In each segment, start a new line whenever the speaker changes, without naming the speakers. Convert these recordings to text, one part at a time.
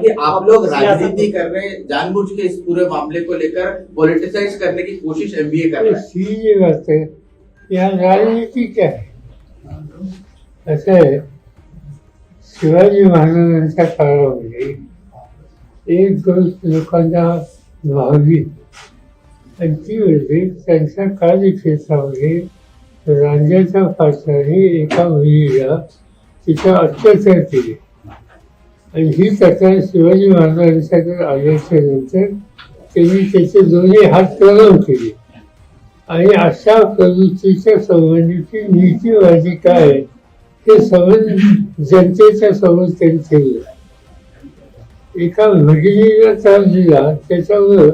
कि आप लोग राजनीति कर रहे हैं जानबूझ के इस पूरे मामले को लेकर पॉलिटिसाइज करने की कोशिश एमबीए कर रहे हैं।
है यहाँ राजनीति क्या है? आहे शिवाजी महाराजांच्या काळामध्ये एक गोष्ट लोकांना भावली आणि ती म्हणजे त्यांच्या कार्यक्षेत्रामध्ये रांजाच्या पात्राने एका मुलीला तिचा अत्याचार केले आणि ही तक्रार शिवाजी महाराजांच्याकडे आल्याच्यानंतर त्यांनी त्याचे दोन्ही हात कलम केले. आणि अशा प्रवृत्तीच्या संबंधीची नीती माझी काय आहे हे संबंध जनतेच्या समोर त्यांनी ठेवलं. एका भगिनीला त्रास दिला त्याच्यावर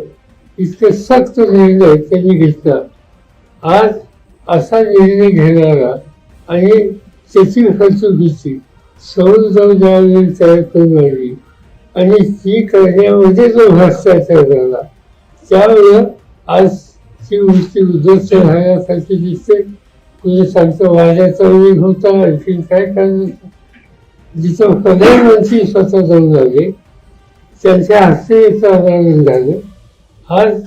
इतके सक्त निर्णय त्यांनी घेतला. आज असा निर्णय घेणारा आणि त्याची फसवणुकीची सौर जाऊ जबाबदारी तयार करून आणली आणि ती करण्यामध्ये म्हणजे जो भ्रष्टाचार झाला. त्यामुळं आज ती वृत्ती उद्ध्वस्त राहण्यासारखी दिसते. कुणी सांगतं वाड्याचा वेग होता. आणखी काय कारण जिथं प्रधानमंत्री स्वतः जाऊन आले त्यांच्या हस्ते याचं झालं. आज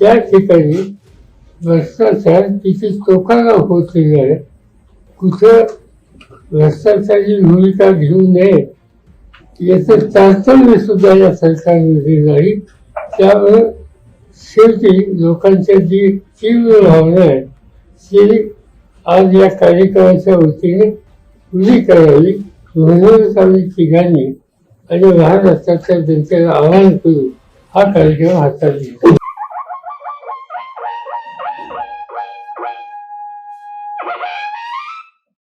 त्या ठिकाणी भ्रष्टाचार किती टोकाला पोहोचलेला आहे कुठं भ्रष्टाचाराची भूमिका घेऊ नये. याचं तारतम्य सुद्धा या सरकारमध्ये नाही. त्यामुळे शेवटी लोकांच्या जी तीव्र भावना आहे ती आज या कार्यक्रमाच्या वतीने उभी करावी. म्हणूनच आम्ही तिघांनी आणि महाराष्ट्राच्या जनतेला आवाहन करू हा कार्यक्रम हातात घेऊ.